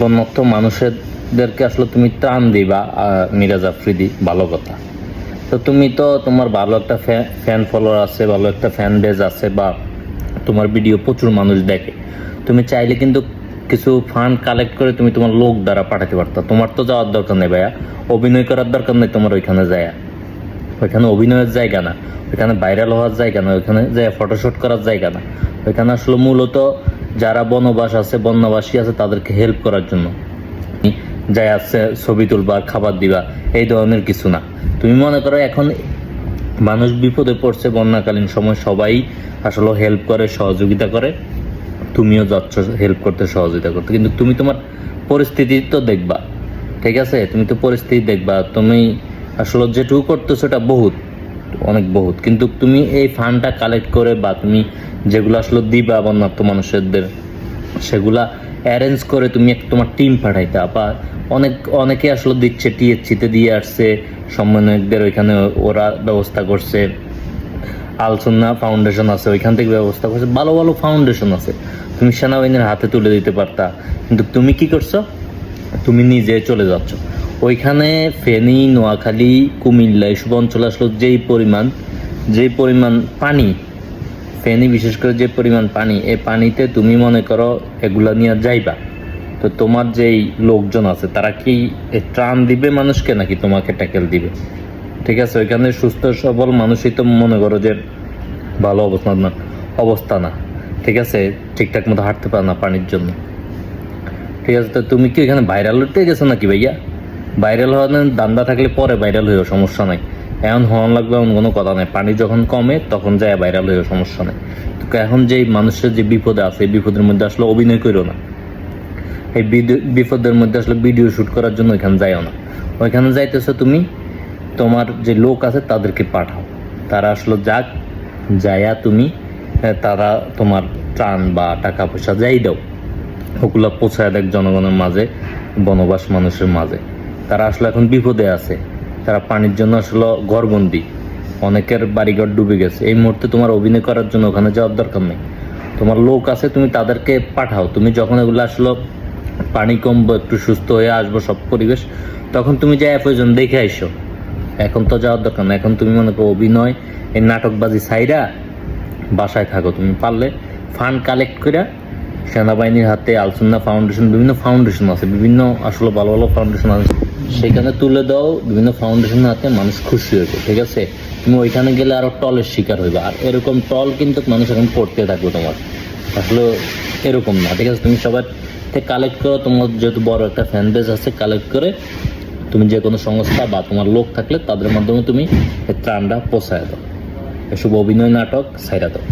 বন্যত্ব মানুষদেরকে আসলে তুমি ত্রাণ দিবা মিরাজ আফ্রিদি, ভালো কথা। তো তুমি তো তোমার ভালো একটা ফ্যান ফলোয়ার আছে, ভালো একটা ফ্যান বেজ আছে বা তোমার ভিডিও প্রচুর মানুষ দেখে। তুমি চাইলে কিন্তু কিছু ফান্ড কালেক্ট করে তুমি তোমার লোক দ্বারা পাঠাতে পারতো। তোমার তো যাওয়ার দরকার নেই ভাইয়া। অভিনয় করার দরকার নেই তোমার ওইখানে যায়। ওইখানে অভিনয়ের জায়গা না। ওইখানে ভাইরাল হওয়ার জায়গা না। ওইখানে যায় ফটোশুট করার জায়গা না। ওইখানে আসলে মূলত যারা বনবাস আছে বন্যবাসী আছে, তাদেরকে হেল্প করার জন্য। যাই আছে, ছবি তুলবা, খাবার দিবা, এই ধরনের কিছু না। তুমি মনে করো এখন মানুষ বিপদে পড়ছে, বন্যাকালীন সময় সবাই আসলে হেল্প করে, সহযোগিতা করে। তুমিও যাচ্ছ হেল্প করতে, সহযোগিতা করতে। কিন্তু তুমি তোমার পরিস্থিতি তো দেখবা। ঠিক আছে? তুমি তো পরিস্থিতি দেখবা। তুমি আসলে যেটুকু করতেছো, এটা বহুত। অনেক বহুত। কিন্তু তুমি এই ফান্ডটা কালেক্ট করে বা তুমি যেগুলো আসলে দিবা বন্যাত্ম মানুষদের সেগুলা অ্যারেঞ্জ করে তুমি এক তোমার টিম পাঠাইতে। বা অনেক, অনেকে আসলে দিচ্ছে টিএসসিতে দিয়ে আসছে, সমন্বয়কদের ওইখানে ওরা ব্যবস্থা করছে আলসুন্না ফাউন্ডেশন আছে, ওইখান থেকে ব্যবস্থা করছে, ভালো ভালো ফাউন্ডেশন আছে। তুমি সেনাবাহিনীর হাতে তুলে দিতে পারতা। কিন্তু তুমি কি করছ? তুমি নিজে চলে যাচ্ছ। ওইখানে ফেনী, নোয়াখালী, কুমিল্লা, এইসব অঞ্চলে আসলে যেই পরিমাণ যেই পরিমাণ পানি। ফেনী বিশেষ করে যে পরিমাণ পানি এই পানিতে তুমি মনে করো এগুলা নিয়ে যাইবা। তো তোমার যেই লোকজন আছে, তারা কি এ ত্রাণ দিবে মানুষকে নাকি তোমাকে ট্যাকেল দিবে? ঠিক আছে, ওইখানে সুস্থ, সবল মানুষই তো মনে করো যে ভালো অবস্থা না অবস্থা না। ঠিক আছে, ঠিকঠাক মতো হাঁটতে পারে না পানির জন্য। ঠিক আছে, তো তুমি কি এখানে ভাইরাল হতে গেছো নাকি ভাইয়া? ভাইরাল হওয়ার দান্দা থাকলে পরে ভাইরাল হয়েও সমস্যা নাই। এখন হওয়ান লাগবে এমন কোনো কথা নাই। পানি যখন কমে, তখন যায় ভাইরাল হয়েও সমস্যা নাই। তো এখন যে মানুষের যে বিপদে আছে, এই বিপদের মধ্যে আসলে অভিনয় করো না। এই বিপদের মধ্যে আসলে ভিডিও শুট করার জন্য ওইখানে যাইও না। ওইখানে যাইতেছো তুমি, তোমার যে লোক আছে তাদেরকে পাঠাও। তারা আসলে যাক যায়া তুমি তারা তোমার ত্রাণ বা টাকা পয়সা যাই দাও। ওগুলো পৌঁছায় দেখ জনগণের মাঝে, বনবাস মানুষের মাঝে। তারা আসলে এখন বিপদে আছে। তারা পানির জন্য আসলে ঘরবন্দি। অনেকের বাড়িঘর ডুবে গেছে। এই মুহূর্তে তোমার অভিনয় করার জন্য ওখানে যাওয়ার দরকার নেই। তোমার লোক আছে, তুমি তাদেরকে পাঠাও। তুমি যখন এগুলো আসলো পানি কমবো, একটু সুস্থ হয়ে আসব সব পরিবেশ, তখন তুমি যাই প্রয়োজন দেখে আইসো। এখন তো যাওয়ার দরকার না এখন তুমি মনে করো অভিনয়, এই নাটকবাজি সাইরা বাসায় থাকো। তুমি পারলে ফান্ড কালেক্ট করে সেনাবাহিনীর হাতে আলসুন্না ফাউন্ডেশন, বিভিন্ন ফাউন্ডেশন আছে। বিভিন্ন আসলে ভালো ভালো ফাউন্ডেশন আছে। সেখানে তুলে দাও, বিভিন্ন ফাউন্ডেশনের হাতে মানুষ খুশি হইবে, ঠিক আছে? তুমি ওইখানে গেলে আরও টলের শিকার হইবে। আর এরকম টল কিন্তু মানুষ এখন পড়তে থাকবে তোমার। আসলে এরকম না, ঠিক আছে? তুমি সবার থেকে কালেক্ট করো, তোমার যেহেতু বড় একটা ফ্যান বেস আছে কালেক্ট করে তুমি যে কোনো সংস্থা বা তোমার লোক থাকলে তাদের মাধ্যমে তুমি ত্রাণটা পৌঁছায় দাও। এসব অভিনয় নাটক, সাইরা দাও।